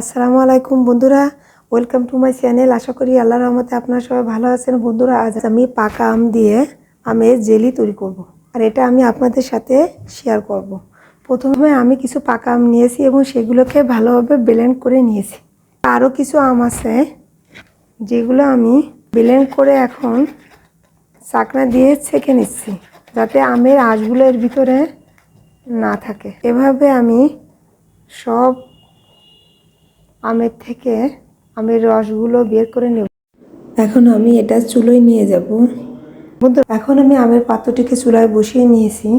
আসসালামু আলাইকুম বন্ধুরা ওয়েলকাম টু মাই চ্যানেল আশা করি আল্লাহর রহমতে আপনারা সবাই ভালো আছেন বন্ধুরা, আজ আমি পাকা আম দিয়ে আমের জেলি তৈরি করব। আর এটা আমি আপনাদের সাথে শেয়ার করব। প্রথমে আমি কিছু পাকা আম নিয়েছি এবং সেগুলোকে ভালোভাবে ব্লেন্ড করে নিয়েছি আরও কিছু আম আছে, যেগুলো আমি ব্লেন্ড করে এখন চাকনা দিয়ে ছেঁকে নিচ্ছি, যাতে আমের আঁশগুলো এর ভিতরে না থাকে এভাবে আমি সব আমের থেকে আমের রসগুলো বের করে নেব। এখন আমি এটা চুলোয় নিয়ে যাব। এখন আমি আমের পাত্রটিকে চুলায় বসিয়ে নিয়েছি।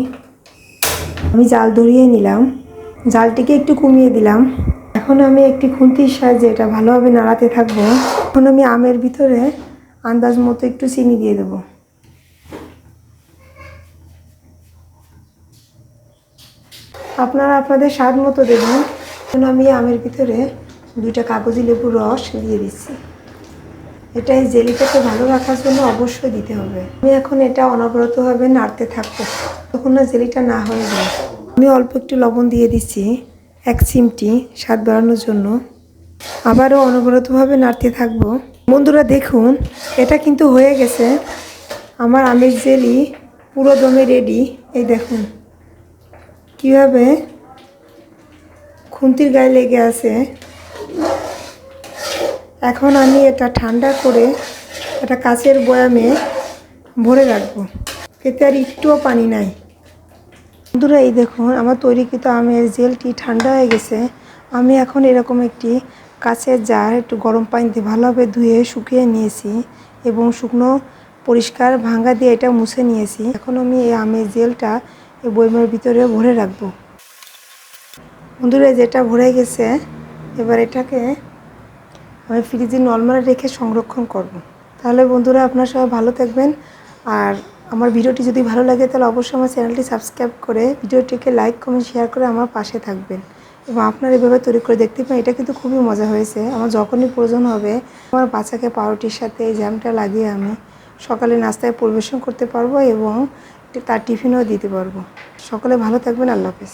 আমি জাল ধরিয়ে নিলাম। জালটিকে একটু কমিয়ে দিলাম। এখন আমি একটি খুন্তির সাহায্যে এটা ভালোভাবে নাড়াতে থাকব। এখন আমি আমের ভিতরে আন্দাজ মতো একটু চিনি দিয়ে দেবো। আপনারা আপনাদের স্বাদ মতো দেবেন আমি আমের ভিতরে দুইটা কাগজি লেবুর রস দিয়ে দিচ্ছি। এটা এই জেলিটাকে ভালো রাখার জন্য অবশ্যই দিতে হবে। আমি এখন এটা অনবরতভাবে নাড়তে থাকব তখন না জেলিটা না হয়ে যায়। আমি অল্প একটু লবণ দিয়ে দিচ্ছি, এক চিমটি স্বাদ বাড়ানোর জন্য। আবারও অনবরতভাবে নাড়তে থাকব। বন্ধুরা, দেখুন, এটা কিন্তু হয়ে গেছে। আমার আমের জেলি পুরো দমে রেডি এই দেখুন, কীভাবে খুন্তির গায়ে লেগে আছে। এখন আমি এটা ঠান্ডা করে এটা কাচের বয়ামে ভরে রাখব। এতে আর একটুও পানি নাই। বন্ধুরা, এই দেখুন, আমার তৈরিকৃত আমের জেলটি ঠান্ডা হয়ে গেছে। আমি এখন এরকম একটি কাচের জার একটু গরম পানিতে ভালোভাবে ধুয়ে শুকিয়ে নিয়েছি এবং শুকনো পরিষ্কার ভাঙ্গা দিয়ে এটা মুছে নিয়েছি। এখন আমি এই আমের জেলটা এই বইমের ভিতরে ভরে রাখব। বন্ধুরা যেটা ভরে গেছে, এবার এটাকে আমি ফ্রিজে নর্মাল রেখে সংরক্ষণ করব। তাহলে বন্ধুরা আপনার সবাই ভালো থাকবেন। আর আমার ভিডিওটি যদি ভালো লাগে, তাহলে অবশ্যই আমার চ্যানেলটি সাবস্ক্রাইব করে ভিডিওটিকে লাইক, কমেন্ট, শেয়ার করে আমার পাশে থাকবেন। এবং আপনার এভাবে তৈরি করে দেখতে পান এটা কিন্তু খুবই মজা হয়েছে। আমার যখনই প্রয়োজন হবে, আমার বাচ্চাকে পাউরুটির সাথে এই জ্যামটা লাগিয়ে আমি সকালে নাস্তায় পরিবেশন করতে পারব এবং তার টিফিনও দিতে পারব। সকলে ভালো থাকবেন, আল্লাহ হাফেজ।